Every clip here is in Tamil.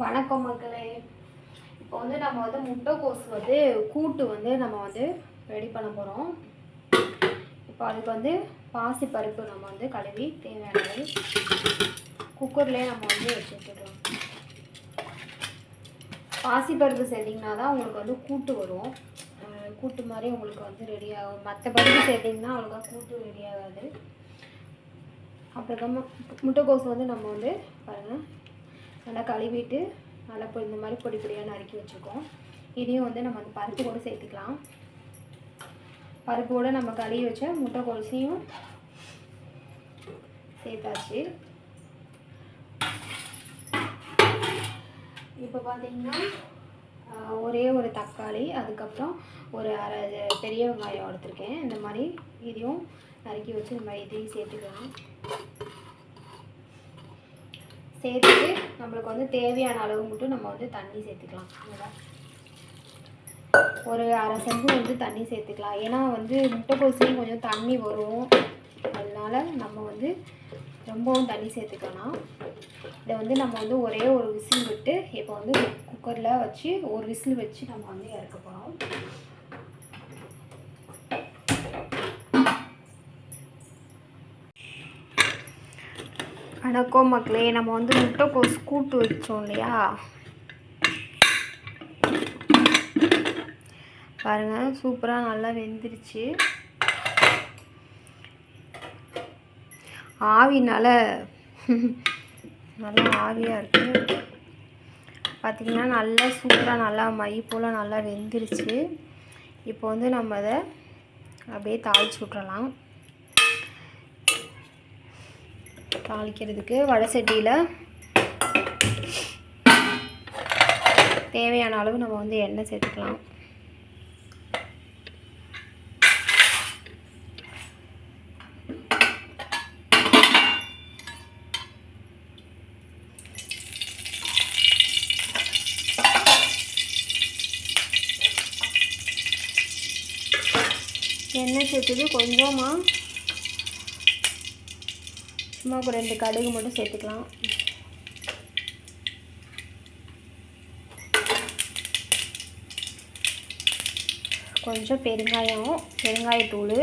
வணக்கம் மக்களே. இப்போ வந்து நம்ம வந்து முட்டைக்கோஸ் வந்து கூட்டு வந்து நம்ம வந்து ரெடி பண்ண போகிறோம் இப்போ அதுக்கு வந்து பாசி பருப்பு நம்ம வந்து கழுவி தேவையானது குக்கர்லேயே நம்ம வந்து வச்சு பாசி பருப்பு சேர்த்திங்கன்னா தான் உங்களுக்கு வந்து கூட்டு வரும். கூட்டு மாதிரி உங்களுக்கு வந்து ரெடி ஆகும். மற்ற பருப்பு சேர்த்திங்கன்னா அவ்வளோக்கா கூட்டு ரெடி ஆகாது. அப்புறமா முட்டைக்கோஸ் வந்து நம்ம வந்து பாருங்கள் நல்லா கழுவிட்டு நல்லா பொ- இந்த மாதிரி பொடி பொடியாக நறுக்கி வச்சுருக்கோம். இதையும் வந்து நம்ம அந்த பருப்பு கூட சேர்த்துக்கலாம். பருப்போடு நம்ம கழுவி வச்ச முட்டைக்கோஸையும் சேர்த்தாச்சு. இப்போ பார்த்தீங்கன்னா ஒரே ஒரு தக்காளி அதுக்கப்புறம் ஒரு அரை பெரிய வெங்காயம் எடுத்திருக்கேன். இந்த மாதிரி இதையும் நறுக்கி வச்சு இந்த மாதிரி இதையும் சேர்த்துக்கலாம். சேர்த்துட்டு நம்மளுக்கு வந்து தேவையான அளவு மட்டும் நம்ம வந்து தண்ணி சேர்த்துக்கலாம். ஒரு அரை செம்பு வந்து தண்ணி சேர்த்துக்கலாம். ஏன்னா வந்து முட்டைக்கோசுலேயும் கொஞ்சம் தண்ணி வரும். அதனால நம்ம வந்து ரொம்பவும் தண்ணி சேர்த்துக்கலாம். இதை வந்து நம்ம வந்து ஒரே ஒரு விசில் விட்டு இப்போ வந்து குக்கரில் வச்சு ஒரு விசில் வச்சு நம்ம வந்து இறக்க போகிறோம் வணக்கம் மக்களே நம்ம வந்து முட்டைக்கோஸ் கூட்டு வச்சோம் இல்லையா? பாருங்கள் சூப்பராக நல்லா வெந்துருச்சு. ஆவினால நல்லா ஆவியாக இருக்குது பார்த்திங்கன்னா நல்லா சூப்பராக நல்லா மை போல் நல்லா வெந்துருச்சு. இப்போ வந்து நம்ம அதை அப்படியே தாளிச்சு விட்றலாம் தாளிக்கிறதுக்கு வடை சட்டியில் தேவையான அளவு நம்ம வந்து எண்ணெய் சேர்த்துக்கலாம். எண்ணெய் சேர்த்துட்டு கொஞ்சமாக சும்மா ஒரு ரெண்டு கடுகு மட்டும் சேர்த்துக்கலாம். கொஞ்சம் பெருங்காயம் பெருங்காயத்தூள்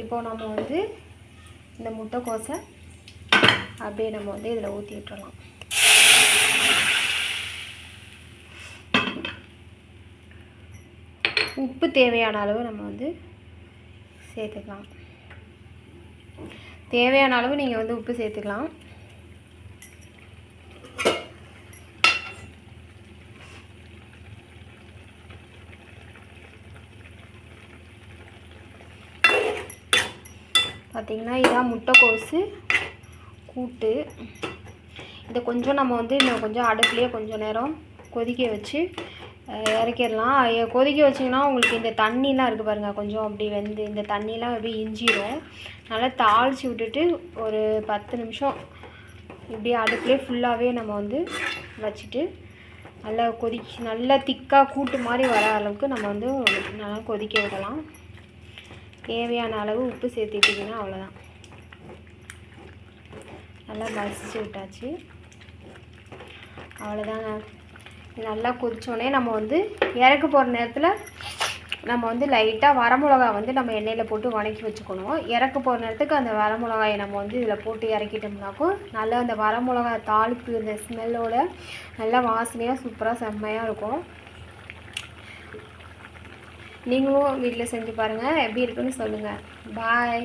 இப்போ நம்ம வந்து இந்த முட்டைக்கோசை அப்படியே நம்ம வந்து இதில் ஊற்றி விட்டுறலாம். உப்பு தேவையான அளவு நம்ம வந்து சேர்த்துக்கலாம். தேவையான அளவு நீங்கள் வந்து உப்பு சேர்த்துக்கலாம். பார்த்தீங்கன்னா இதான் முட்டைக்கோசு கூட்டு. இதை கொஞ்சம் நம்ம வந்து இன்னும் கொஞ்சம் அடுப்புலேயே கொஞ்சம் நேரம் கொதிக்க வச்சு இறக்கிடலாம். கொதிக்க வச்சிங்கன்னா உங்களுக்கு இந்த தண்ணிலாம் இருக்குது பாருங்கள் கொஞ்சம் அப்படி வெந்து இந்த தண்ணிலாம் அப்படியே இஞ்சிடும் நல்லா தாளித்து விட்டுட்டு ஒரு பத்து நிமிஷம் இப்படியே அடுப்புலேயே ஃபுல்லாகவே நம்ம வந்து வச்சுட்டு நல்லா கொதிச்சு நல்லா திக்காக கூட்டு மாதிரி வர அளவுக்கு நம்ம வந்து நல்லா கொதிக்க விடலாம். தேவையான அளவு உப்பு சேர்த்துக்கிட்டிங்கன்னா அவ்வளோதான் நல்லா மசிச்சு விட்டாச்சு. அவ்வளோதாங்க நல்லா கொதித்தோடனே நம்ம வந்து இறக்க போகிற நேரத்தில் நம்ம வந்து லைட்டாக வரமிளகா வந்து நம்ம எண்ணெயில் போட்டு வணக்கி வச்சுக்கணும். இறக்க போகிற நேரத்துக்கு அந்த வரமிளகாயை நம்ம வந்து இதில் போட்டு இறக்கிட்டோம்னாக்கும் நல்லா அந்த வரமிளகா தாளிப்பு இந்த ஸ்மெல்லோட நல்லா வாசனையாக சூப்பராக செம்மையாக இருக்கும். நீங்களும் வீட்டில் செஞ்சு பாருங்கள் எப்படி இருக்குன்னு சொல்லுங்கள் பாய்